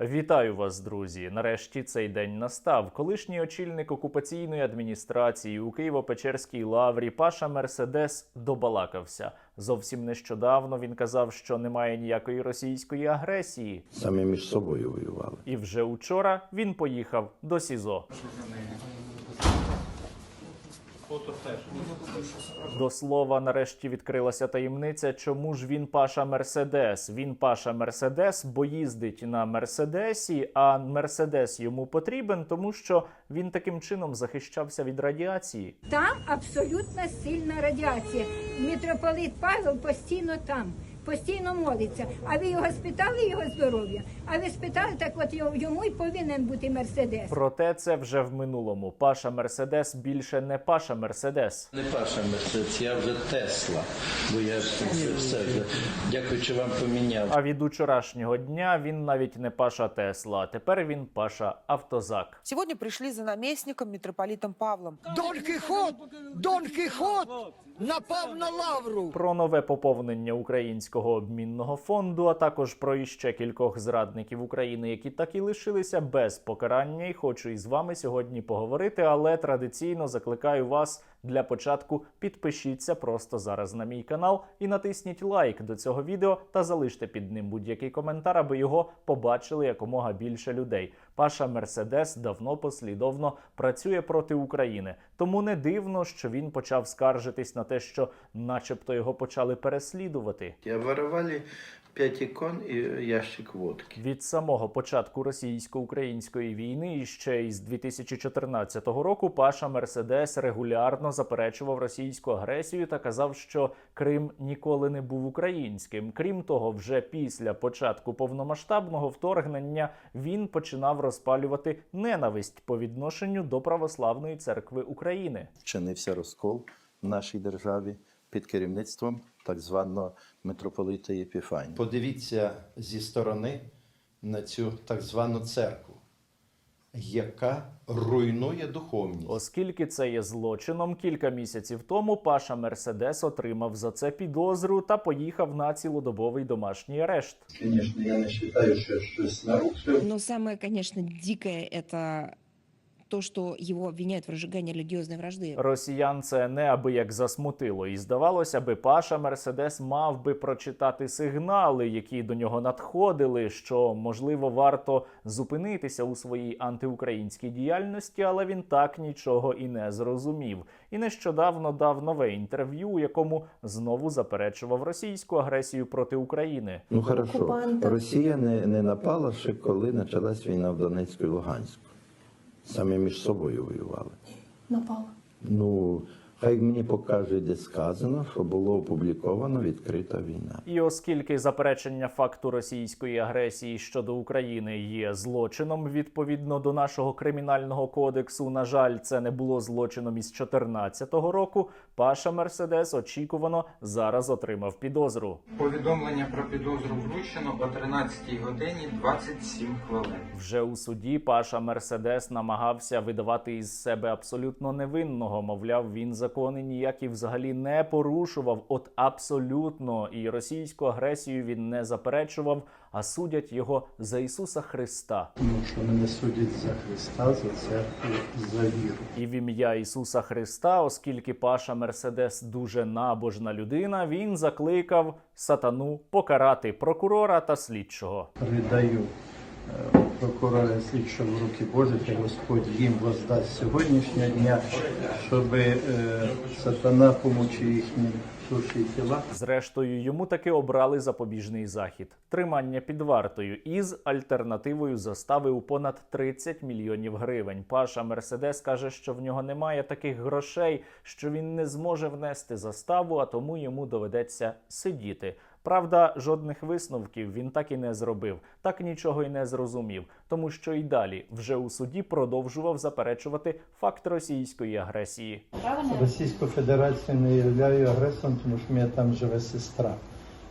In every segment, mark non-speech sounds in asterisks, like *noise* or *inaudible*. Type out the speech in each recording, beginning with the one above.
Вітаю вас, друзі! Нарешті цей день настав. Колишній очільник окупаційної адміністрації у Києво-Печерській лаврі Паша Мерседес добалакався. Зовсім нещодавно він казав, що немає ніякої російської агресії, Самі між собою воювали. і вже учора він поїхав до СІЗО. До слова, нарешті відкрилася таємниця, чому ж він Паша Мерседес. Він Паша Мерседес, бо їздить на Мерседесі, а Мерседес йому потрібен, тому що він таким чином захищався від радіації. Там абсолютно сильна радіація. Митрополит Павел постійно там, постійно молиться. А ви його спитали його здоров'я? А ви спитали, так от йому- й повинен бути мерседес. Проте це вже в минулому. Паша Мерседес більше не Паша Мерседес. Не Паша Мерседес, я вже Тесла, бо я ж це все вже, дякуючи вам поміняв. А від учорашнього дня він навіть не Паша Тесла. а Тепер він Паша Автозак. Сегодня пришли за наместником митрополитом Павлом. Дон Кіхот, Дон Кіхот напав на лавру. Про нове поповнення українського обмінного фонду, а також про іще кількох зрадників України, які так і лишилися без покарання. І хочу із вами сьогодні поговорити. Але традиційно закликаю вас для початку підпишіться просто зараз на мій канал і натисніть лайк до цього відео та залиште під ним будь-який коментар, аби його побачили якомога більше людей. Паша Мерседес давно послідовно працює проти України, тому не дивно, що він почав скаржитись на те, що, начебто, його почали переслідувати. Я виривали П'ять ікон і ящик водки. Від самого початку російсько-української війни і ще із 2014 року Паша Мерседес регулярно заперечував російську агресію та казав, що Крим ніколи не був українським. Крім того, вже після початку повномасштабного вторгнення він починав розпалювати ненависть по відношенню до православної церкви України. Чинився розкол в нашій державі під керівництвом так званого митрополита Єпіфанія. Подивіться зі сторони на цю так звану церкву, яка руйнує духовність. Оскільки це є злочином, кілька місяців тому Паша Мерседес отримав за це підозру та поїхав на цілодобовий домашній арешт. Звісно, я не вважаю, що я щось нарушив. Но самое, конечно, дикое это то, что его обвиняют в разжигании религиозной вражды. Росіян це неабияк засмутило, і здавалося би, Паша Мерседес мав би прочитати сигнали, які до нього надходили, що можливо варто зупинитися у своїй антиукраїнській діяльності, але він так нічого і не зрозумів. І нещодавно дав нове інтерв'ю, у якому знову заперечував російську агресію проти України. Ну хорошо, Росія не, не напала ще коли почалась війна в Донецьку і Луганську. Самі між собою воювали. Напали? Ну, хай мені покаже, де сказано, що було опубліковано відкрита війна. І оскільки заперечення факту російської агресії щодо України є злочином відповідно до нашого кримінального кодексу, на жаль, це не було злочином із 2014 року. Паша Мерседес очікувано зараз отримав підозру. Повідомлення про підозру вручено о 13 годині 27 хвилин. Вже у суді Паша Мерседес намагався видавати із себе абсолютно невинного. Мовляв, він закони ніякі взагалі не порушував. От абсолютно і російську агресію він не заперечував, а судять його за Ісуса Христа. Тому що мене судять за Христа, за церкву, за віру. І в ім'я Ісуса Христа, оскільки Паша Мерседес дуже набожна людина, він закликав сатану покарати прокурора та слідчого. Передаю прокурора і слідчого в руки Божі, та Господь їм воздасть сьогоднішнього дня, щоб е, сатана помочи їхнім душі тіла. Зрештою, йому таки обрали запобіжний захід тримання під вартою із альтернативою застави у понад 30 мільйонів гривень. Паша Мерседес каже, що в нього немає таких грошей, що він не зможе внести заставу, а тому йому доведеться сидіти. Правда, жодних висновків він так і не зробив, так нічого й не зрозумів, тому що й далі вже у суді продовжував заперечувати факт російської агресії. Російську Федерацію не являю агресором, тому що в мене там живе сестра.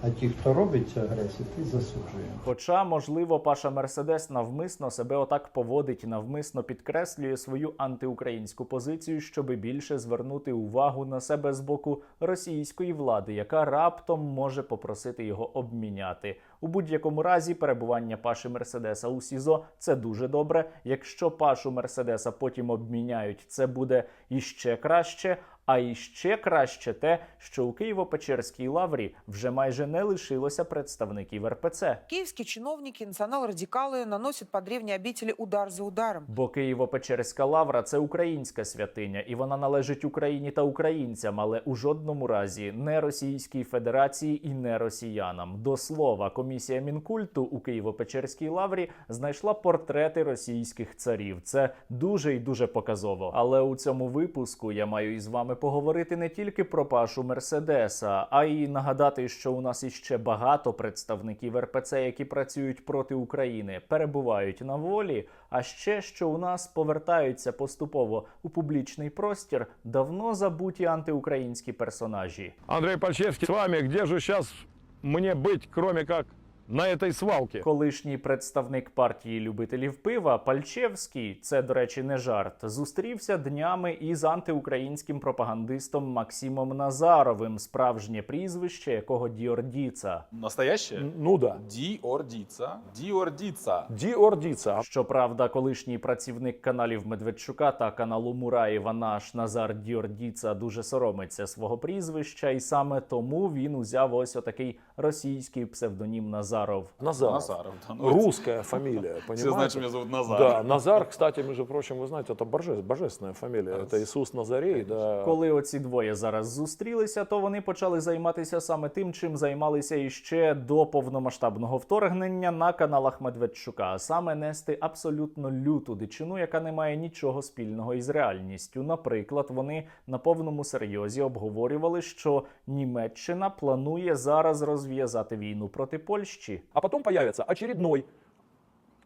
А ті, хто робить цю агресію, ти засуджуємо. Хоча, можливо, Паша Мерседес навмисно себе отак поводить, навмисно підкреслює свою антиукраїнську позицію, щоби більше звернути увагу на себе з боку російської влади, яка раптом може попросити його обміняти. У будь-якому разі перебування Паші Мерседеса у СІЗО це дуже добре. Якщо Пашу Мерседеса потім обміняють, це буде іще краще. А іще краще те, що у Києво-Печерській лаврі вже майже не лишилося представників РПЦ. Киевские чиновники, национал-радикалы наносят по древней обители удар за ударом. Бо Києво-Печерська лавра це українська святиня, і вона належить Україні та українцям, але у жодному разі не Російській Федерації і не росіянам. До слова, комісія мінкульту у Києво-Печерській лаврі знайшла портрети російських царів. Це дуже і дуже показово. Але у цьому випуску я маю із вами поговорити не тільки про Пашу Мерседеса, а й нагадати, що у нас іще багато представників РПЦ, які працюють проти України, перебувають на волі. А ще що у нас повертаються поступово у публічний простір давно забуті антиукраїнські персонажі. Андрей Пальчевский с вами. Где же сейчас мне быть, кроме как на этой свалке? Колишній представник партії любителів пива Пальчевський, це до речі, не жарт, зустрівся днями із антиукраїнським пропагандистом Максимом Назаровим, справжнє прізвище якого Діордіца. Настоящее? Ну да. Диордица. Диордица. Диордица. Щоправда, колишній працівник каналів Медведчука та каналу Мураєва наш Назар Діордіца дуже соромиться свого прізвища, і саме тому він узяв ось отакий російський псевдонім Назаров. Назар. Назаров. да, ну, Русская фамилия, Все *laughs* понимаете? знают, что меня зовут Назар. Да, Назар, кстати, между прочим, вы знаете, это боже- божественная фамилия. Это Иисус Назарей, да. Коли оці двоє зараз зустрілися, то вони почали займатися саме тим, чим займалися іще до повномасштабного вторгнення на каналах Медведчука, а саме нести абсолютно люту дичину, яка не має нічого спільного із реальністю. Наприклад, вони на повному серйозі обговорювали, що Німеччина планує зараз розв'язати війну проти Польщі. А потом появится очередной,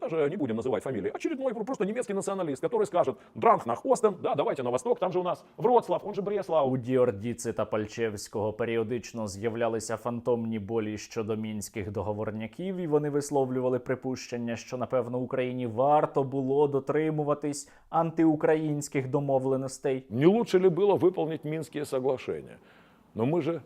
даже не будем называть фамилии, очередной просто немецкий националист, который скажет, Дранг на Остен, да, давайте на восток, там же у нас Вроцлав, он же Бреслав. У Діордіци та Пальчевського періодично з'являлися фантомні болі щодо мінських договорняків, і вони висловлювали припущення, що напевно Україні варто було дотримуватись антиукраїнських домовленостей. Не лучше ли было выполнить Минские соглашения? Но мы же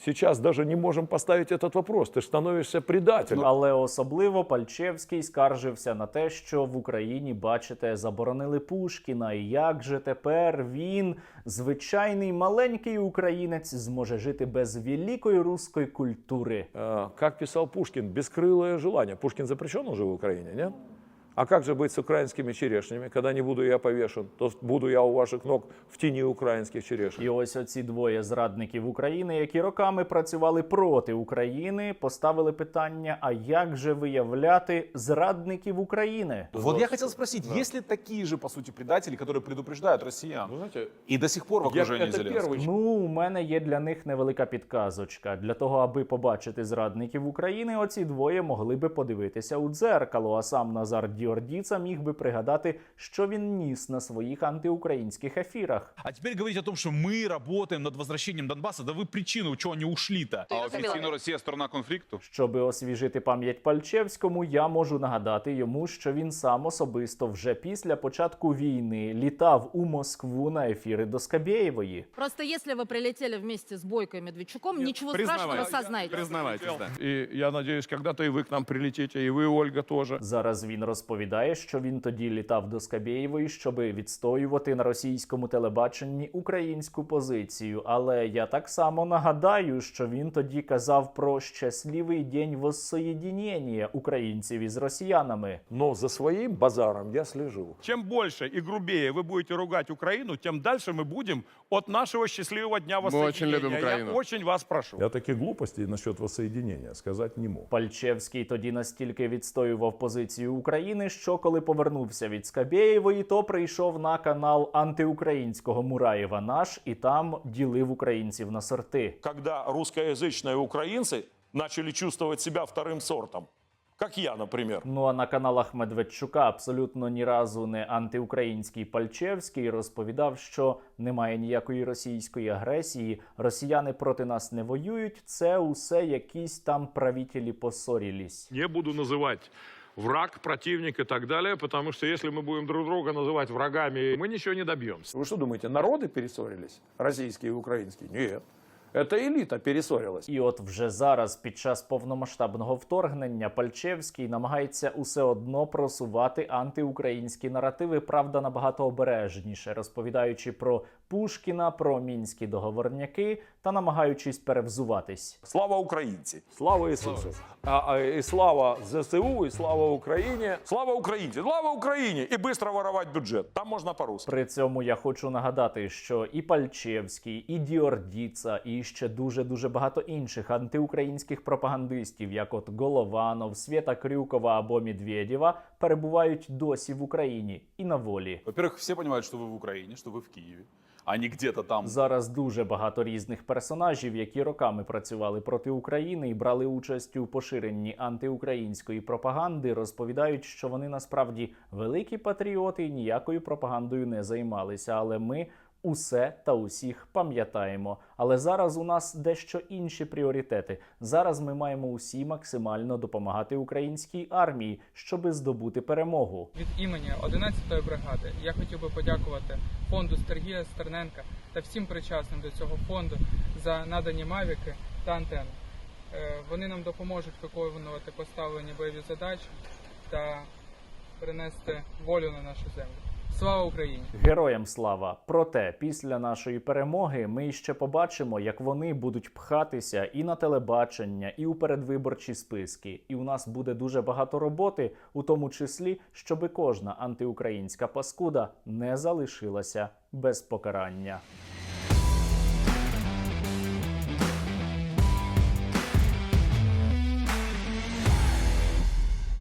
сейчас даже не можем поставить этот вопрос. Ты же становишься предателем. Але особливо Пальчевський скаржився на те, що в Україні, бачите, заборонили Пушкіна. І як же тепер він, звичайний маленький українець, зможе жити без великої руської культури? Э, Как писал Пушкин, бескрылое желание. Пушкин запрещен уже в Украине, нет? А как же быть с украинскими черешнями? Когда не буду я повешен, то буду я у ваших ног в тени украинских черешен. І ось оці двоє зрадників України, які роками працювали проти України, поставили питання: а як же виявляти зрадників України? Вот я хотел спросить, есть ли такие же, по сути, предатели, которые предупреждают россиян? Вы знаете, И до сих пор в я, окружении это Зеленского? первый Ну, у мене є для них невелика підказочка. Для того, аби побачити зрадників України, оці двоє могли би подивитися у дзеркало. А сам Назар Діордіца міг би пригадати, що він ніс на своїх антиукраїнських ефірах. А теперь говорить о том, что мы работаем над возвращением Донбасса, да вы причину, чего они ушли-то. А официально Россия сторона конфликту? Щоби освіжити пам'ять Пальчевському, я можу нагадати йому, що він сам особисто вже після початку війни літав у Москву на ефіри до Скабєєвої. Просто если вы прилетели вместе с Бойко и Медведчуком, ничего страшного, сознайтесь. Признавайтесь, да. И я надеюсь, когда-то и вы к нам прилетите, и вы, Ольга, тоже. Зараз він розповідає, що він тоді літав до Скабєєвої, щоби відстоювати на російському телебаченні українську позицію. Але я так само нагадаю, що він тоді казав про щасливий день воссоєдінення українців із росіянами. Но за своим базаром я слежу. Чем больше и грубее вы будете ругать Украину, тем дальше мы будем от нашего счастливого дня воссоединения. Я очень вас прошу. Я таких глупостей насчет воссоединения сказать не мог. Пальчевський тоді настільки відстоював позицію України, що коли повернувся від Скабєєвої, то прийшов на канал антиукраїнського Мураєва наш і там ділив українців на сорти. Когда русскоязычные украинцы начали чувствовать себя вторым сортом, как я, например. Ну а на каналах Медведчука абсолютно ні разу не антиукраїнський Пальчевський розповідав, що немає ніякої російської агресії, росіяни проти нас не воюють. Це усе якісь там правителі поссорілись. Не буду называть враг, противник и так далее, потому что если мы будем друг друга называть врагами, мы ничего не добьемся. Вы что думаете, народы перессорились? Российские и украинские? Нет. Это элита перессорилась. І от вже зараз, під час повномасштабного вторгнення, Пальчевський намагається усе одно просувати антиукраїнські наративи, правда, набагато обережніше, розповідаючи про Пушкіна, про мінські договорняки та намагаючись перевзуватись. Слава українці! Слава Ісусу! А, а, і слава ЗСУ, і слава Україні! Слава Українці! Слава Україні! І швидко воровать бюджет. Там можна по-русски. При цьому я хочу нагадати, що і Пальчевський, і Діордіца, і ще дуже дуже багато інших антиукраїнських пропагандистів, як от Голованов, Свєта Крюкова або Медведєва, перебувають досі в Україні і на волі. Во-первых, все понимают, что вы в Украине, что вы в Киеве, а не где-то там. Зараз дуже багато різних персонажів, які роками працювали проти України і брали участь у поширенні антиукраїнської пропаганди, розповідають, що вони насправді великі патріоти і ніякою пропагандою не займалися. Але ми усе та усіх пам'ятаємо. Але зараз у нас дещо інші пріоритети. Зараз ми маємо усі максимально допомагати українській армії, щоби здобути перемогу. Від імені 11-ї бригади я хотів би подякувати фонду Сергія Стерненка та всім причасним до цього фонду за надані мавіки та антени. Е, Вони нам допоможуть виконувати поставлені бойові задачі та принести волю на нашу землю. Слава Україні! Героям слава! Проте після нашої перемоги ми ще побачимо, як вони будуть пхатися і на телебачення, і у передвиборчі списки. І у нас буде дуже багато роботи, у тому числі, щоби кожна антиукраїнська паскуда не залишилася без покарання.